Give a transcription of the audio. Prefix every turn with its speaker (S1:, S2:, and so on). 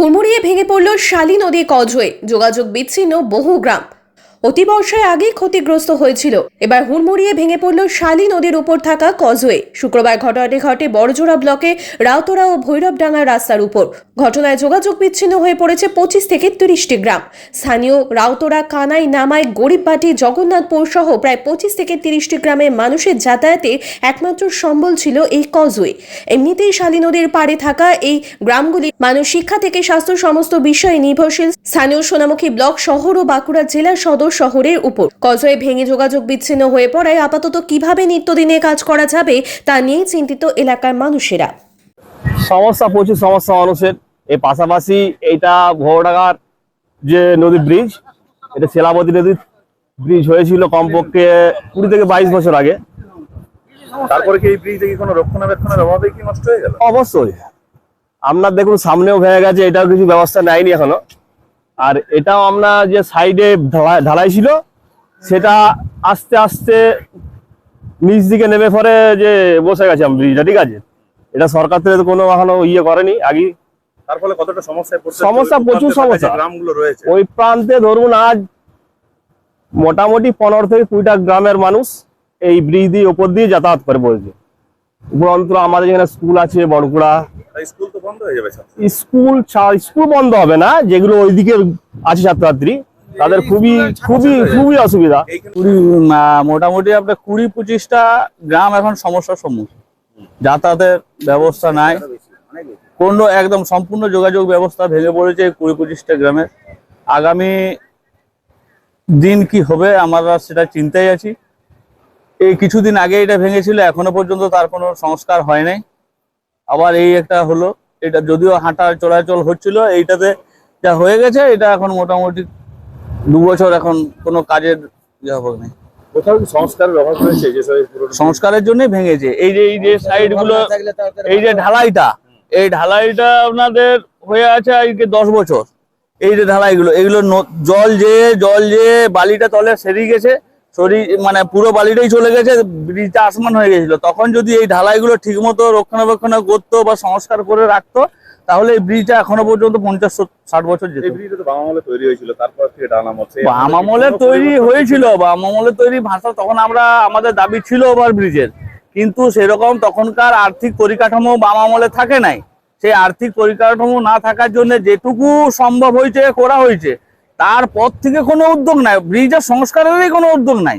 S1: হুড়মুড়িয়ে ভেঙে পড়ল শালী নদী কজয়ে যোগাযোগ বিচ্ছিন্ন বহু গ্রাম। অতিবর্ষায় আগেই ক্ষতিগ্রস্ত হয়েছিল। এবার হুড়মুড়িয়ে ভেঙে পড়ল শালী নদীর উপর থাকা কজওয়ে। শুক্রবার ঘটনাটি ঘটে বড়জোড়া ব্লকে রাউতরা ও ভৈরবডাঙ্গার রাস্তার উপর। ঘটনায় যোগাযোগ বিচ্ছিন্ন হয়ে পড়েছে পঁচিশ থেকে তিরিশটি গ্রাম। স্থানীয় রাউতরা, কানাই, নামাই, গরিববাটি, জগন্নাথপুর সহ প্রায় পঁচিশ থেকে তিরিশটি গ্রামের মানুষের যাতায়াতে একমাত্র সম্বল ছিল এই কজওয়ে। এমনিতেই শালী নদীর পাড়ে থাকা এই গ্রামগুলি মানুষ শিক্ষা থেকে স্বাস্থ্য সমস্ত বিষয়ে নির্ভরশীল। স্থানীয় সোনামুখী ব্লক শহর ও বাঁকুড়া জেলা সদর শহরের উপর। কজওয়ে ভেঙে যোগাযোগ বিচ্ছিন্ন হয়ে পড়ায় আপাতত কীভাবে নিত্যদিনে কাজ করা যাবে তা নিয়েই চিন্তিত এলাকার মানুষেরা।
S2: সমস্যা প্রচুর সমস্যা মানুষের। এর পাশাপাশি এইটা ভোরডাঙ্গার যে নদী ব্রিজ এটা সেলাবতী নদীর ব্রিজ হয়েছিল কমপক্ষে কুড়ি থেকে বাইশ বছর আগে।
S3: তারপরে কি এই ব্রিজ থেকে কোনো রক্ষণাবেক্ষণের অভাবে কি নষ্ট হয়ে গেল?
S2: অবশ্যই। আপনার দেখুন সামনেও ভেঙে গেছে এটাও কিছু ব্যবস্থা নেয়নি এখনও। আর এটাও আমরা যে সাইডে ঢালাই ঢালাই ছিল সেটা আস্তে আস্তে নিচ দিকে নেমে পরে যে বসে গেছে ব্রিজটা ঠিক আছে? এটা সরকার থেকে কোনো এখনও ইয়ে করেনি আগে
S3: তার ফলে কতটা সমস্যায়
S2: সমস্যা, প্রচুর সমস্যা।
S3: গ্রামগুলো রয়েছে।
S2: ওই প্রান্তে ধরুন আজ মোটামুটি পনেরো থেকে কুড়িটা গ্রামের মানুষ এই ব্রিজ দিয়ে ওপর দিয়ে যাতায়াত করে বলছে উপরন্তু আমাদের এখানে স্কুল আছে বড়কুড়া।
S3: স্কুল বন্ধ হয়ে যাবে
S2: স্কুল ছা- স্কুল বন্ধ হবে না যেগুলো ওইদিকে আছে ছাত্রছাত্রী তাদের খুবই খুবই খুবই অসুবিধা।
S4: কুড়ি মোটামুটি আপনার কুড়ি পঁচিশটা গ্রাম এখন সমস্যার সম্মুখীন। যাতায়াতের ব্যবস্থা নাই। কোনো একদম সম্পূর্ণ যোগাযোগ ব্যবস্থা ভেঙে পড়েছে এই কুড়ি পঁচিশটা গ্রামে। আগামী দিন কি হবে আমরা সেটা চিন্তায় আছি। এই কিছুদিন আগে এটা ভেঙেছিল এখনও পর্যন্ত তার কোনো সংস্কার হয় নাই। আবার এই একটা হলো। এটা যদিও হাঁটা চলাচল হচ্ছিল এইটাতে যা হয়ে গেছে এটা এখন মোটামুটি দু বছর এখন কোনো কাজের ইয়ে হবে না।
S3: সংস্কারের অভাব রয়েছে যে সব এই পুরোনো-
S4: সংস্কারের জন্যই ভেঙেছে। এই যে এই যে সাইডগুলো এই যে ঢালাইটা এই ঢালাইটা আপনাদের হয়ে আছে আজকে দশ বছর। এই যে ঢালাইগুলো এগুলো ন- জল যে জল যে বালিটা তলে সেরিয়ে গেছে সরি মানে পুরো বালিটাই চলে গেছে ব্রিজটা আসমান হয়ে গেছিল। তখন যদি এই ঢালাইগুলো ঠিকমতো রক্ষণাবেক্ষণ করতো বা সংস্কার করে রাখতো তাহলে এই ব্রিজটা এখনও পর্যন্ত পঞ্চাশ ষাট বছর যেত।
S3: বাম আমলে তৈরি হয়েছিল
S4: বাম আমলে তৈরি হয়েছিল বাম আমলে তৈরি ভাষা তখন আমরা আমাদের দাবি ছিল ওভার ব্রিজের। কিন্তু সেরকম তখনকার আর্থিক পরিকাঠামো বাম আমলে থাকে নাই। সেই আর্থিক পরিকাঠামো না থাকার জন্য যেটুকু সম্ভব হয়েছে করা হয়েছে। তারপর থেকে কোনো উদ্যোগ নাই। ব্রিজের সংস্কারেরই কোনো উদ্যোগ নাই।